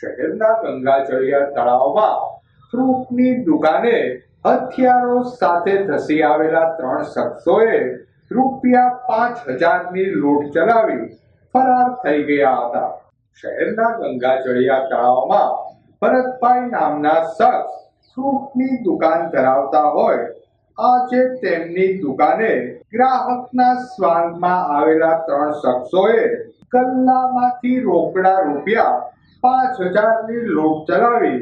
શહેરના ગંગાજળિયા તળાવમાં ફ્રૂટની દુકાને હથિયારો સાથે ધસી આવેલા ત્રણ શખ્સોએ રૂપિયા પાંચ હજારની લૂંટ ચલાવી ફરાર થઈ ગયા હતા. શહેરના ગંગાજળિયા તળાવમાં ભરતભાઈ નામના શખ્સ ફ્રૂટની દુકાન ધરાવતા હોય, આજે તેમની દુકાને ગ્રાહકના સ્વાંગમાં આવેલા ત્રણ શખ્સોએ કલ્લામાંથી રોકડા રૂપિયા પાંચ હજારની લૂંટ ચલાવી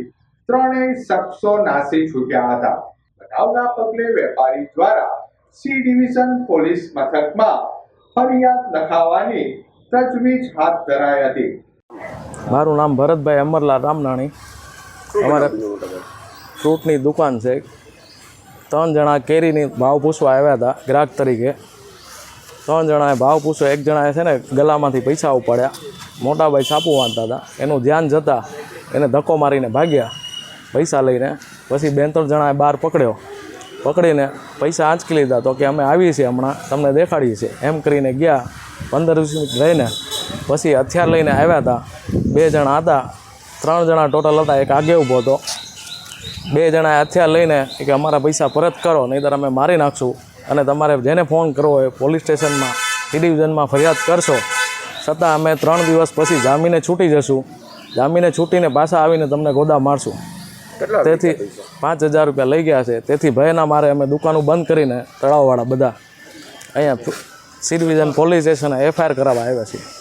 ત્રણેય શખ્સો નાસી છૂટ્યા હતા. બનાવના પગલે વેપારી દ્વારા સી ડિવિઝન પોલીસ મથકમાં ફરિયાદ લખાવવાની તજવીજ હાથ ધરાઈ હતી. મારું નામ ભરતભાઈ અમરલાલ રામનાણી. અમારે ફ્રૂટની દુકાન છે. ત્રણ જણા કેરીની ભાવ પૂછવા આવ્યા હતા ગ્રાહક તરીકે. ત્રણ જણાએ ભાવ પૂછ્યો. એક જણાએ છે ને, ગલામાંથી પૈસા ઉપાડ્યા. મોટાભાઈ સાપુ વાંચતા હતા. એનું ધ્યાન જતાં એને ધક્કો મારીને ભાગ્યા. પૈસા લઈને. પછી બે ત્રણ જણાએ બહાર પકડ્યો. પકડીને પૈસા આંચકી લીધા. તો કે અમે આવીએ છીએ હમણાં. તમને દેખાડીએ છીએ. એમ કરીને ગયા પંદર વીસ મિનિટ રહીને. પછી હથિયાર લઈને આવ્યા હતા. બે જણા હતા. ત્રણ જણા ટોટલ હતા. એક આગે ઊભો હતો. બે જણાએ હથિયાર લઈને કે અમારા પૈસા પરત કરો, નહીંતર અમે મારી નાખશું. અને તમારે જેને ફોન કરવો હોય, પોલીસ સ્ટેશનમાં સી ડિવિઝનમાં ફરિયાદ કરશો. છતાં અમે ત્રણ દિવસ પછી જામીને છૂટી જશું. જામીને છૂટીને પાછા આવીને તમને ગોદા મારશું. તેથી પાંચ હજાર રૂપિયા લઈ ગયા છે. તેથી ભયના મારે અમે દુકાનો બંધ કરીને તળાવવાળા બધા અહીંયા સી ડિવિઝન પોલીસ સ્ટેશને એફઆઈઆર કરાવવા આવ્યા છીએ.